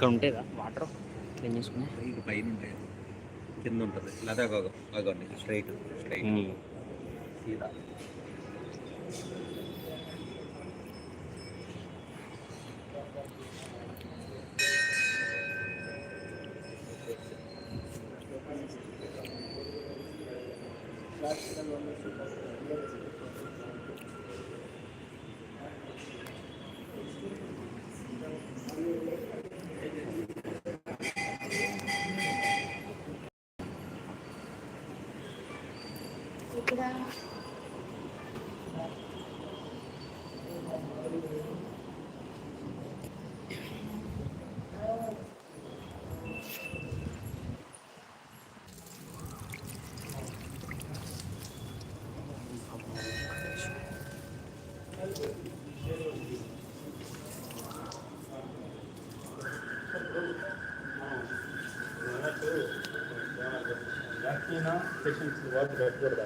ఇక్కడ ఉంటుందా? Water clean చేసుకుని ఇటు పైన ఉంటాయి. కింద ఉంటుంది. లేదా అగోండి స్ట్రైట్ స్ట్రైట్ సీదా 对吧 patients who work that good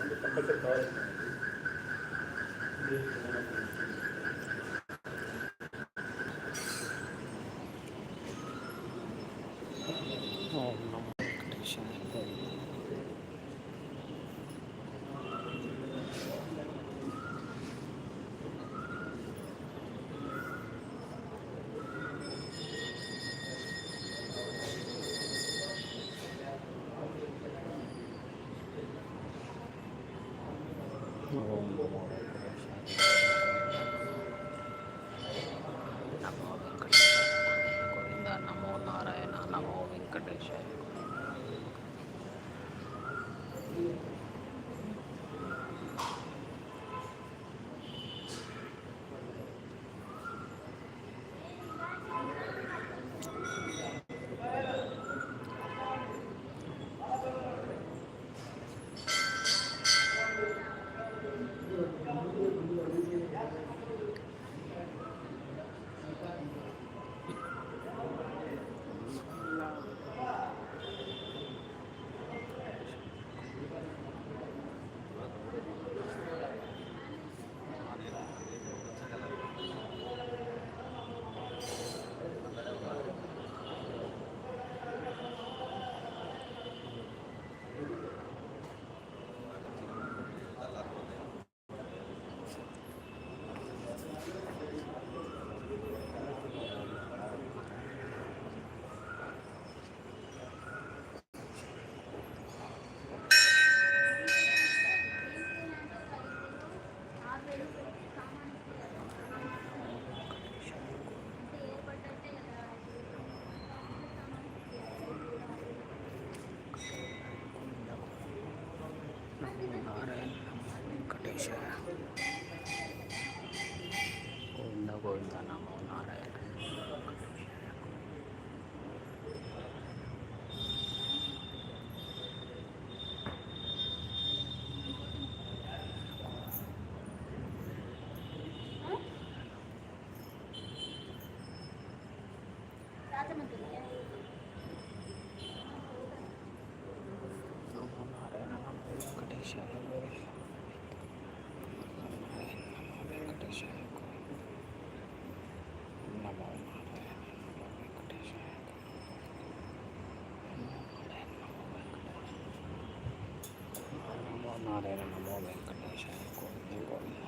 నమో నారాయణ నమో వెంకటేశాయ గోవింద గోవింద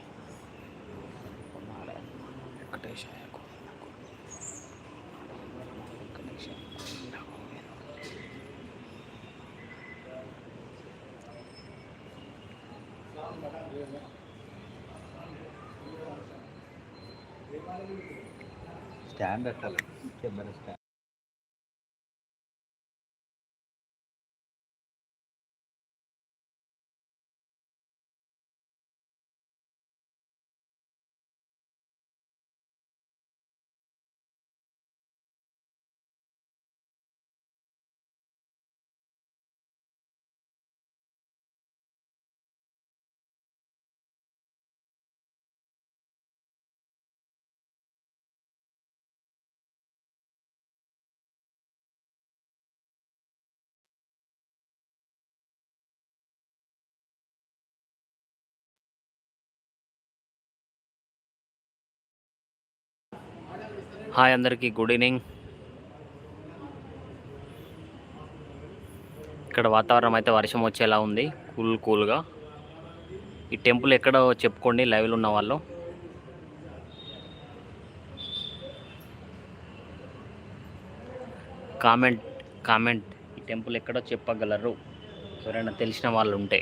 నమో నారాయణ నమో వెంకటేశాయ గోవింద గోవింద నమో వెంకటేశాయ గోవింద గోవింద స్టాండ్ అట్టాలి కెమెరా స్టాండ్ హాయ్ అందరికీ గుడ్ ఈవినింగ్. ఇక్కడ వాతావరణం అయితే వర్షం వచ్చేలా ఉంది కూల్ కూల్గా. ఈ టెంపుల్ ఎక్కడ చెప్పుకోండి లైవ్లో ఉన్న వాళ్ళు. కామెంట్ కామెంట్ ఈ టెంపుల్ ఎక్కడో చెప్పగలరు. ఎవరైనా తెలిసిన వాళ్ళు ఉంటే.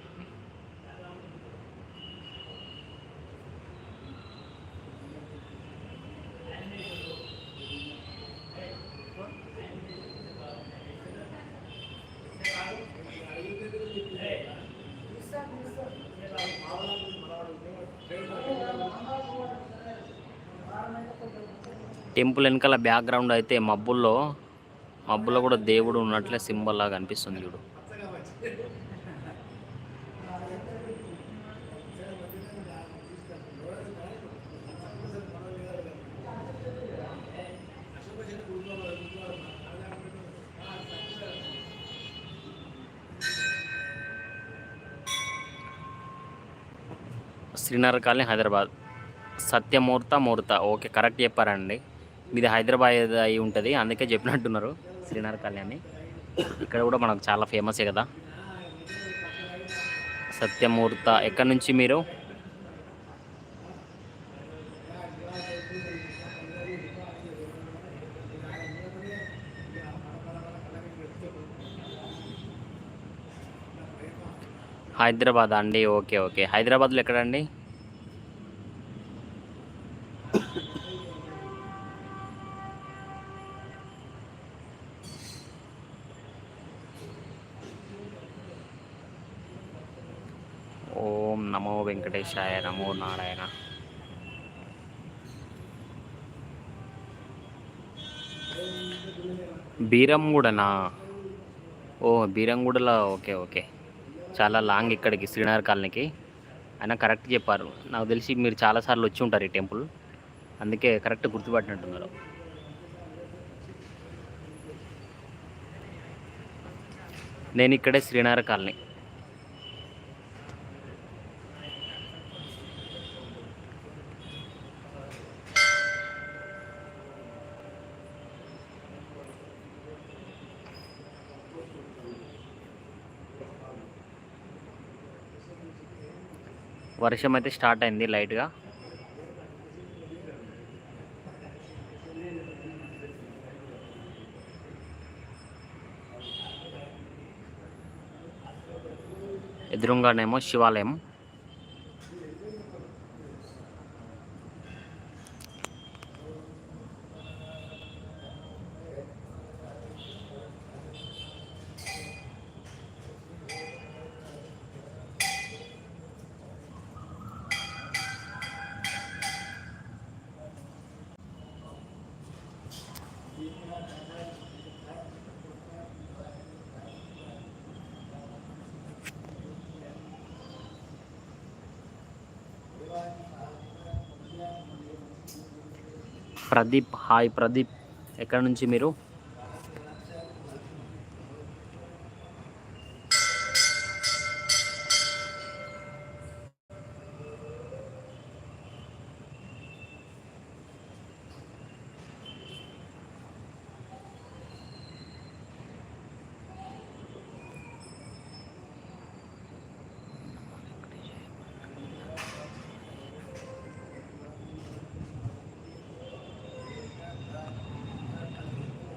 టెంపుల్ వెనకాల బ్యాక్గ్రౌండ్ అయితే మబ్బుల్లో మబ్బులో కూడా దేవుడు ఉన్నట్లే సింబల్ లాగా అనిపిస్తుంది చూడు. శ్రీనగర్ కాలనీ హైదరాబాద్. సత్యమూర్త మూర్త. ఓకే కరెక్ట్ చెప్పారండి. మీది హైదరాబాద్ అయి ఉంటుంది అందుకే చెప్పినట్టున్నారు శ్రీనగర్ కళ్యాణి. ఇక్కడ కూడా మనకు చాలా ఫేమసే కదా. సత్యమూర్త ఎక్కడి నుంచి మీరు? హైదరాబాద్ అండి? Okay okay. హైదరాబాద్లో ఎక్కడండి ఓం నమో వెంకటేశాయ నమో నారాయణ. బీరంగూడనా? ఓ బీరంగూడలో ఓకే ఓకే. చాలా లాంగ్ ఇక్కడికి శ్రీనగర్ కాలనీకి. అయినా కరెక్ట్ చెప్పారు. నాకు తెలిసి మీరు చాలాసార్లు వచ్చి ఉంటారు ఈ టెంపుల్. అందుకే కరెక్ట్ గుర్తుపట్టినట్టున్నారు. నేను ఇక్కడే శ్రీనగర్ కాలనీ. వర్షం అయితే స్టార్ట్ అయింది లైట్గా. ఎదురుగానేమో శివాలయం. ప్రదీప్ హాయ్ ప్రదీప్. ఎక్కడ నుంచి మీరు?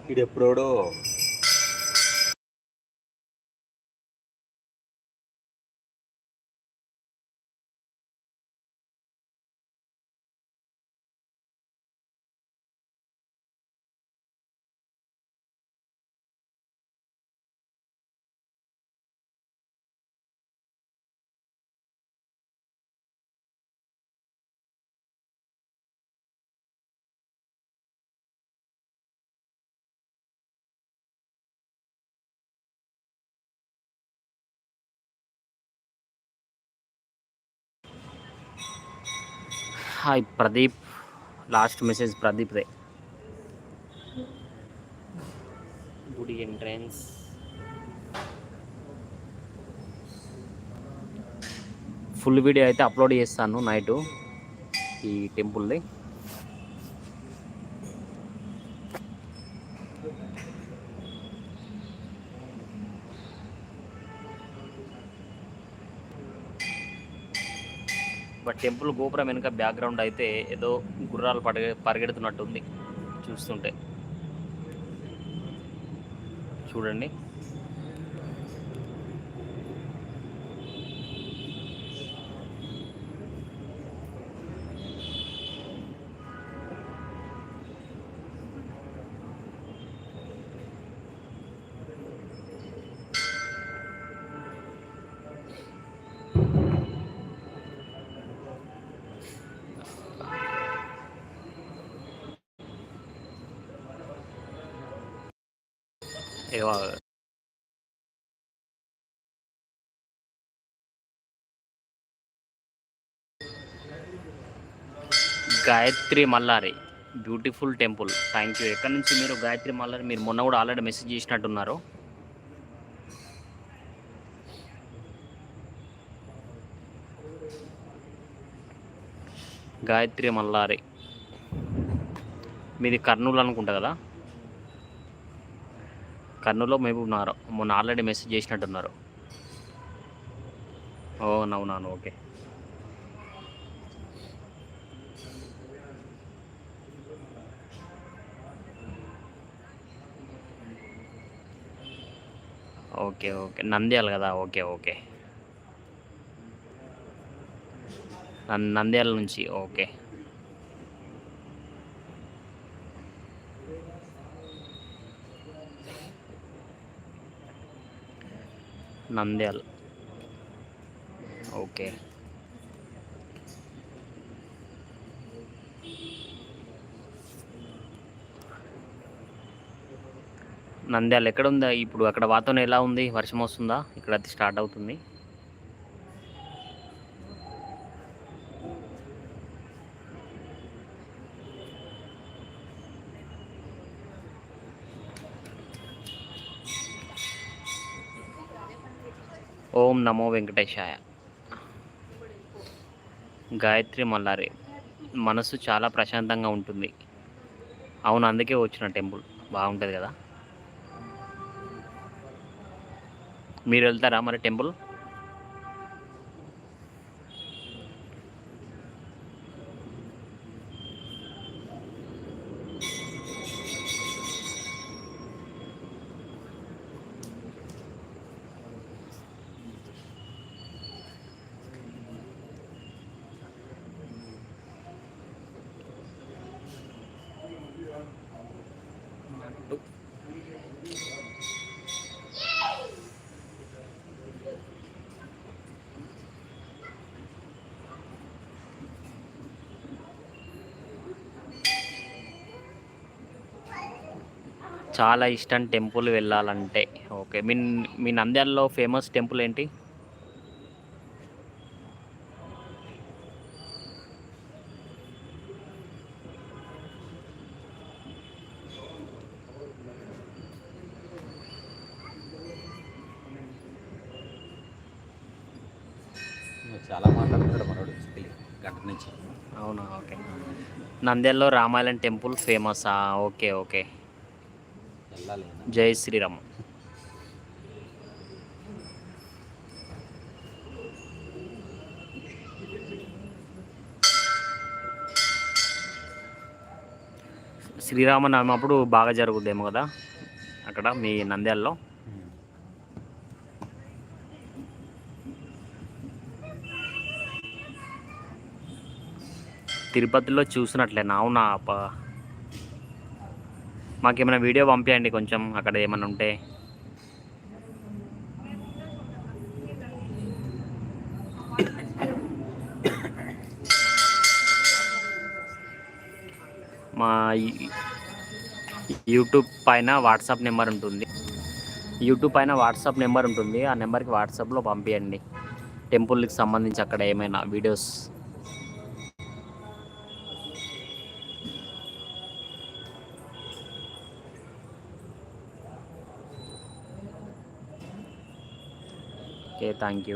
ఇది ఎప్పుడోడో హాయ్ ప్రదీప్. లాస్ట్ మెసేజ్ ప్రదీప్దే గుడి ఎంట్రన్స్ ఫుల్ వీడియో అయితే అప్లోడ్ చేస్తాను నైట్ ఈ టెంపుల్ది బట్ టెంపుల్ గోపురం వెనుక బ్యాక్గ్రౌండ్ అయితే ఏదో గుర్రాలు పరిగెడుతున్నట్టు పరిగెడుతున్నట్టుంది చూస్తుంటే. చూడండి. 黑化了。Gayatri Gayatri Mallari beautiful temple thank you ఎక్కడి నుంచి మీరు గాయత్రి మల్లారి? మీరు మొన్న కూడా ఆల్రెడీ మెసేజ్ చేసినట్టున్నారు. గాయత్రి మల్లారి. మీది కర్నూలు అనుకుంటా కదా? కర్నూలులో మహబూబ్ నగర్ మొన్న ఆల్రెడీ మెసేజ్ చేసినట్టున్నారు. ఓ అవునవును ఓకే. Okay okay. నంద్యాల కదా? Okay okay. నంద్యాల నుంచి ఓకే. నంద్యాల. ఓకే. నంద్యాల ఎక్కడ ఉందా? ఇప్పుడు అక్కడ వాతావరణం ఎలా ఉంది? వర్షం వస్తుందా? ఇక్కడ స్టార్ట్ అవుతుంది. ఓం నమో వెంకటేశాయ. గాయత్రి మల్లారి మనసు చాలా ప్రశాంతంగా ఉంటుంది. అవును అందుకే వచ్చిన టెంపుల్. బాగుంటుంది కదా? మీరు వెళ్తారా మరి టెంపుల్? చాలా ఇష్టం టెంపుల్ వెళ్ళాలంటే. ఓకే మీ మీ నంద్యాలలో ఫేమస్ టెంపుల్ ఏంటి? చాలా మాట్లాడుతున్నాడు మనోడు గంట నుంచి. అవునా? ఓకే. నంద్యాలలో రామాయణం టెంపుల్ ఫేమసా? Okay okay. జై శ్రీరామ్. శ్రీరామనవమి అప్పుడు బాగా జరుగుద్దేమో కదా అక్కడ మీ నంద్యాలలో. తిరుపతిలో చూసినట్లేనా అవునా పా మాకేమైనా వీడియో పంపించండి కొంచెం అక్కడ ఏమైనా ఉంటే. మా యూట్యూబ్ పైన వాట్సాప్ నెంబర్ ఉంటుంది. యూట్యూబ్ పైన వాట్సాప్ నెంబర్ ఉంటుంది. ఆ నెంబర్కి వాట్సాప్లో పంపించండి టెంపుల్కి సంబంధించి అక్కడ ఏమైనా వీడియోస్ ఓకే థ్యాంక్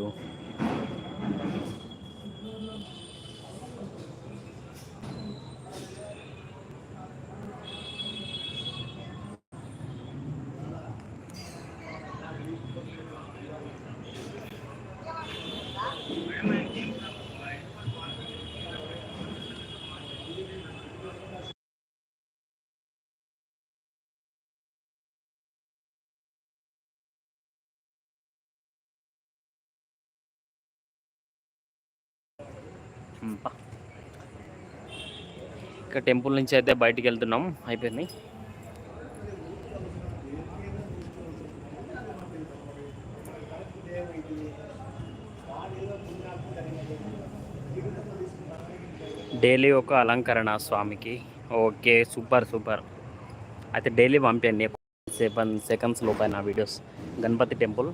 ఇక్కడ టెంపుల్ నుంచి అయితే బయటికి వెళ్తున్నాం అయిపోయింది. డైలీ ఒక అలంకరణ స్వామికి. Okay super super. అయితే డైలీ పంపండి సెవెన్ సెకండ్స్ లోపల నా వీడియోస్. గణపతి టెంపుల్.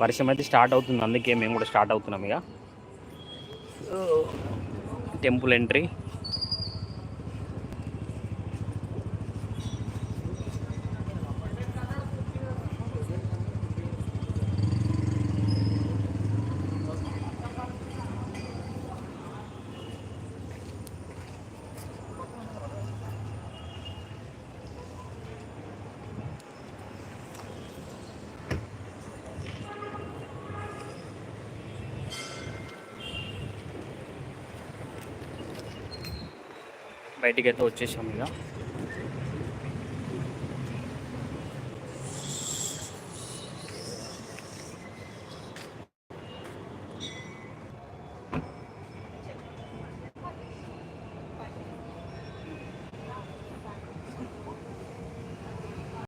వర్షం అయితే స్టార్ట్ అవుతుంది. అందుకే మేము కూడా స్టార్ట్ అవుతున్నాం ఇక. Temple entry. బయటికి అయితే వచ్చేసాం ఇక.